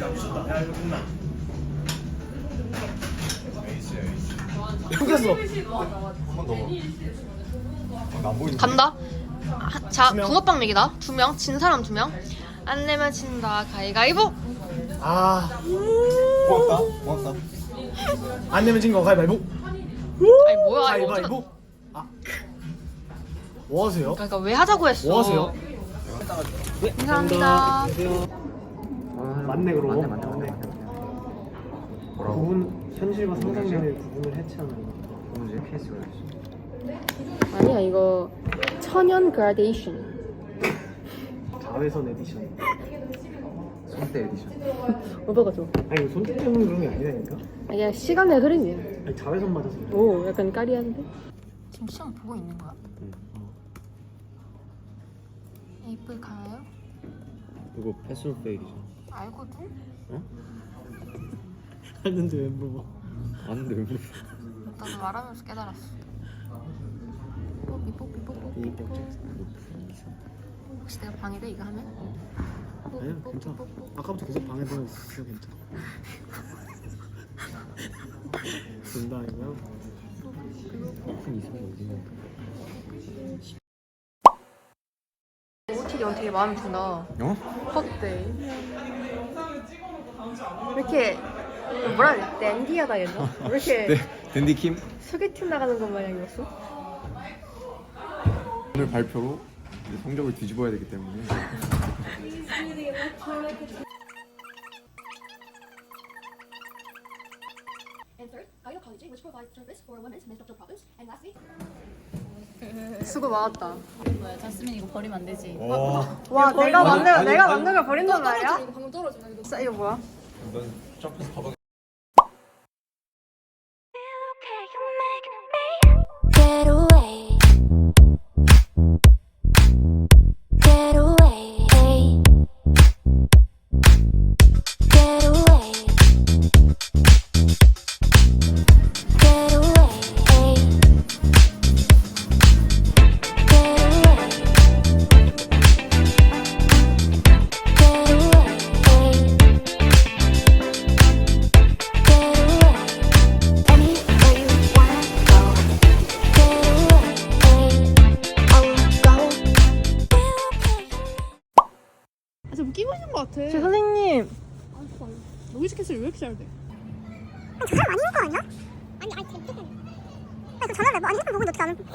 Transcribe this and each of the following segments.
야 미쳤다. 야 이거 존나. 간다. 아, 자, 붕어빵 내기다. 두 명, 진 사람 두 명. 안 내면 진다. 가위가위보. 아, 고맙다. 고맙다. 안 내면 진거 가위바위보. 아니 뭐야 이거. 가위바위보. 아, 뭐 하세요? 그러니까 왜 하자고 했어? 뭐 하세요? 감사합니다. 맞네 그러고. 맞네 맞네 맞네. 구분 현실과 상상력의 구분을 해체하는 거. 아니야 이거 천연 그라데이션. 자외선 에디션. 손대 에디션. 오빠가 줘. 아니 이거 손톱 때문에 그런 게 아니라니까. 이게 시간의 흐름이야. 아니 자외선 맞아서. 오 약간 까리한데? 지금 시험 보고 있는 거야? 에이플 가나요? 이거 패션 페일이죠. 알거든? 했는데 왜 물어봐? 아는데 왜 물어? 나도 말하면서 깨달았어. 뽀삐 뽀삐 뽀삐 이 뽀삐. 혹시 내가 방해돼 이거 하면? 아니야 괜찮아. 아까부터 계속 방해되고 있어 괜찮아. 농담이고요. 큰 이상이 어디 OOTD 형 되게 마음에 든다. 어? 헛데. 왜 이렇게 뭐라 해야 돼? 댄디하다 얘너왜 이렇게 네. 댄디 킴 소개팅 나가는 것 마냥 입었어? 오늘 발표로 이제 성적을 뒤집어야 되기 때문에 And third, gynecology, which provides service for women's menstrual problems. And lastly, 수고 많았다. 뭐야 자스민 이거 버리면 안 되지 와 내가 만든 거 아니, 내가. 만든 걸 버린단 말이야? 이거 방금 이거. 진짜 이거 뭐야? 넌 점프해서 가방 캔슬 왜 이렇게 잘 돼? 조사 많이 한거 아니야? 아니 아니 조금 아, 그 전화를 뭐 아니 핸드폰 보고 넣지 않으면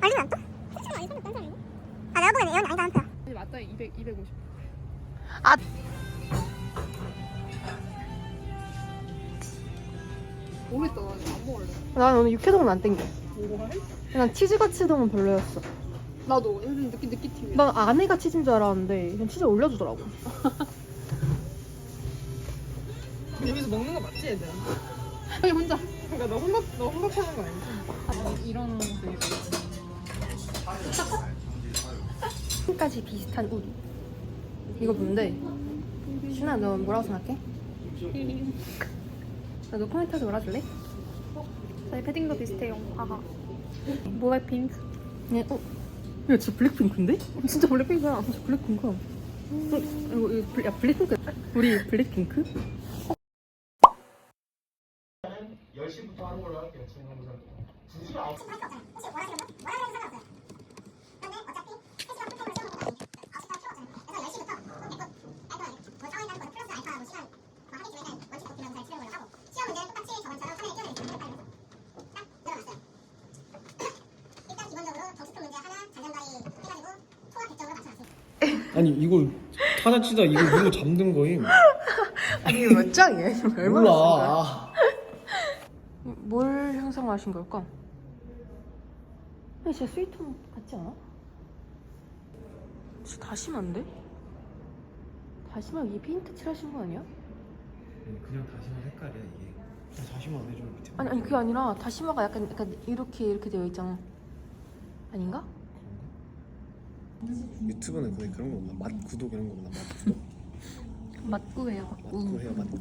알리면 안 떠? 핸드폰 아니 딴 사람이고 아 내가 보기엔 예언이 아니다 한테야 아니, 맞다 200, 250. 아. 모르겠다. 나안 먹을래. 난 오늘 육회동은 안 땡겨. 뭐가 해? 난 치즈가치동은 별로였어. 나도 요즘 느끼 느끼 팀이야. 난 안에가 치즈인 줄 알았는데 그냥 치즈 올려주더라고. 여기서 먹는 거 맞지 얘들? 아니 혼자. 그러니까 너 혼밥 너 혼밥하는 거 아니지? 이런 되게 까지 비슷한 우리. 이거 뭔데? 신아 너 뭐라고 생각해? 나너 코멘트에서 놀아줄래? 저희 패딩도 비슷해요. 아하. 블랙핑크. 네, 어? 야, 진짜 블랙핑크인데? 진짜 블랙핑크야. 진짜 블랙핑크야. 어, 이거, 이거 블, 야, 블랙핑크. 우리 블랙핑크? 10시부터 하는 걸로 할게요. 중간고사. 2시 9시. 아니 이걸 찾아치다 이거 누구 잠든 거임? 아니, 몇 장이에요? 얼마나 몰라. 뭘 형성하신 걸까? 근데 진짜 스위트홈 같지 않아? 진짜 다시마인데? 다시마 위에 페인트 칠하신 거 아니야? 그냥 다시마 색깔이야 이게 다시마 안 해줘 밑에. 아니 아니 그게 아니라 다시마가 약간 약간 이렇게 이렇게 되어 있잖아. 아닌가? 유튜브는 거의 그런 거 없나? 맛 구독 이런 거 없나? 맛 구독. 맞구해요 맞구. 맛구 해요 맛구.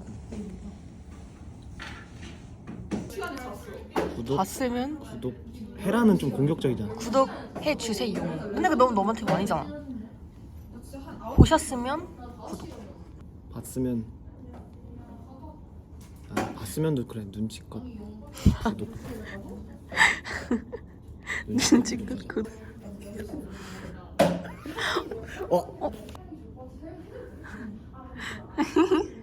구독 봤으면 구독 해라는 좀 공격적이잖아. 구독해 주세요. 근데 그 너무 너한테 많이잖아. 보셨으면 구독. 봤으면 쓰면도 그래 눈치껏 구독. 눈치껏 그 어? 이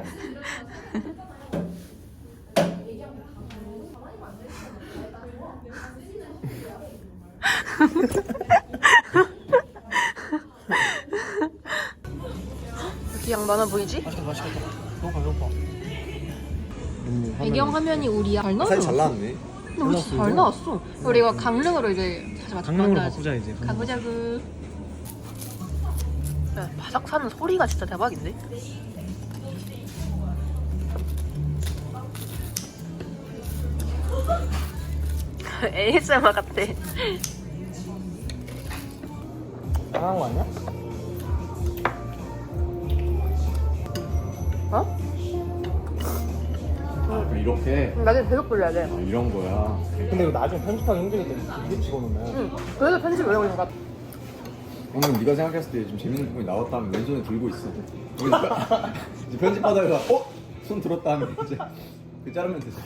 렇게 양 많아 보이지? 맛있다 맛있다. 배고파 배고파. 음, 배경 화면이 우리야 잘 나왔어 사진 잘 나왔네. 근데 우리 진짜 잘 나왔어 우리 이거 강릉으로 이제 다시 맞- 강릉으로 만나야지. 바꾸자 이제. 가보자구 야, 바삭 사는 소리가 진짜 대박인데? ASMR 같아 당한 거 아니야? 어? 아, 이렇게 나중에 계속 불러야 돼 아, 이런 거야. 근데 이거 나중에 편집하기 때문에 이게 집어넣으면 응. 그래도 편집 걸린 것 같아 방금 네가 생각했을 때 좀 재밌는 부분이 나왔다면 왼손에 들고 있어. 그러니까 이제 편집하다가 어? 손 들었다 하면 이제 그 자르면 되지.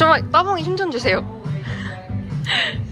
정말 따봉이 힘 좀 주세요